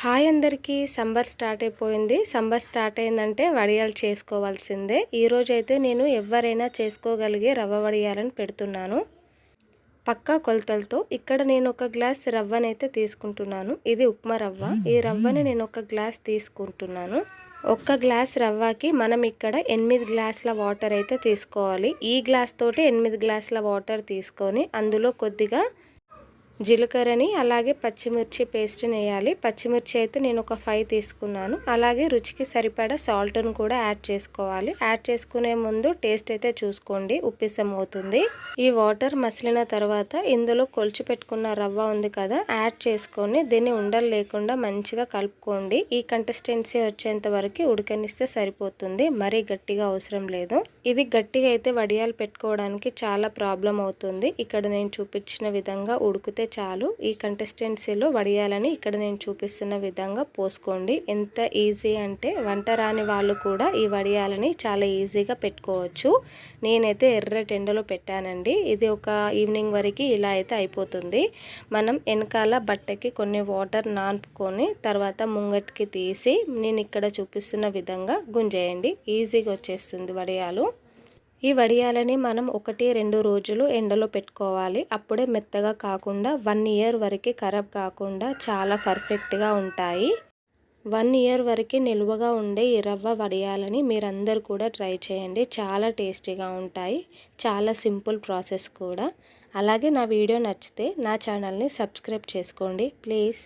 Hi అందరికీ. సంబర్ start అయిపోయింది. సంబర్ start అయిందంటే వడియాలు చేసుకోవాల్సిందే. ఈరోజు అయితే నేను ఎవరైనా చేసుకోగలిగే రవ్వ వడియాలని పెడుతున్నాను. పక్కా కొలతలతో ఇక్కడ నేను ఒక గ్లాస్ రవ్వనైతే తీసుకుంటున్నాను. ఇది ఉప్మా రవ్వ. ఈ రవ్వని నేను ఒక గ్లాస్ తీసుకుంటున్నాను. ఒక్క గ్లాస్ రవ్వకి మనం ఇక్కడ ఎనిమిది గ్లాసుల వాటర్ అయితే తీసుకోవాలి. ఈ గ్లాస్ తోటి ఎనిమిది గ్లాసుల వాటర్ తీసుకొని అందులో కొద్దిగా జీలకర్రని అలాగే పచ్చిమిర్చి పేస్ట్ని వేయాలి పచ్చిమిర్చి అయితే నేను ఒక ఫైవ్ తీసుకున్నాను. అలాగే రుచికి సరిపడా సాల్ట్ను కూడా యాడ్ చేసుకోవాలి. యాడ్ చేసుకునే ముందు టేస్ట్ అయితే చూసుకోండి. ఉప్పిసం అవుతుంది ఈ వాటర్ మసిలిన తర్వాత ఇందులో కొలిచి పెట్టుకున్న రవ్వ ఉంది కదా యాడ్ చేసుకొని దీన్ని ఉండలు లేకుండా మంచిగా కలుపుకోండి. ఈ కంటెస్టెన్సీ వచ్చేంత వరకు ఉడకనిస్తే సరిపోతుంది. మరీ గట్టిగా అవసరం లేదు. ఇది గట్టిగా అయితే వడియాలు పెట్టుకోవడానికి చాలా ప్రాబ్లం అవుతుంది. ఇక్కడ నేను చూపించిన విధంగా ఉడికితే చాలు. ఈ కంటెస్టెన్సీలో వడియాలని ఇక్కడ నేను చూపిస్తున్న విధంగా పోసుకోండి. ఎంత ఈజీ అంటే వంట రాని వాళ్ళు కూడా ఈ వడియాలని చాలా ఈజీగా పెట్టుకోవచ్చు. నేనైతే ఎర్ర టెండలో పెట్టానండి. ఇది ఒక ఈవినింగ్ వరకు ఇలా అయితే అయిపోతుంది. మనం వెనకాల బట్టకి కొన్ని వాటర్ నానుపుకొని తర్వాత ముంగటికి తీసి నేను ఇక్కడ చూపిస్తున్న విధంగా గుంజేయండి. ఈజీగా వచ్చేస్తుంది వడియాలు. ఈ వడియాలని మనం ఒకటి రెండు రోజులు ఎండలో పెట్టుకోవాలి. అప్పుడే మెత్తగా కాకుండా వన్ ఇయర్ వరకు ఖరాబ్ కాకుండా చాలా పర్ఫెక్ట్గా ఉంటాయి. వన్ ఇయర్ వరకు నిల్వగా ఉండే ఈ రవ్వ వడియాలని మీరందరూ కూడా ట్రై చేయండి. చాలా టేస్టీగా ఉంటాయి. చాలా సింపుల్ ప్రాసెస్ కూడా. అలాగే నా వీడియో నచ్చితే నా ఛానల్ని సబ్స్క్రైబ్ చేసుకోండి. ప్లీజ్.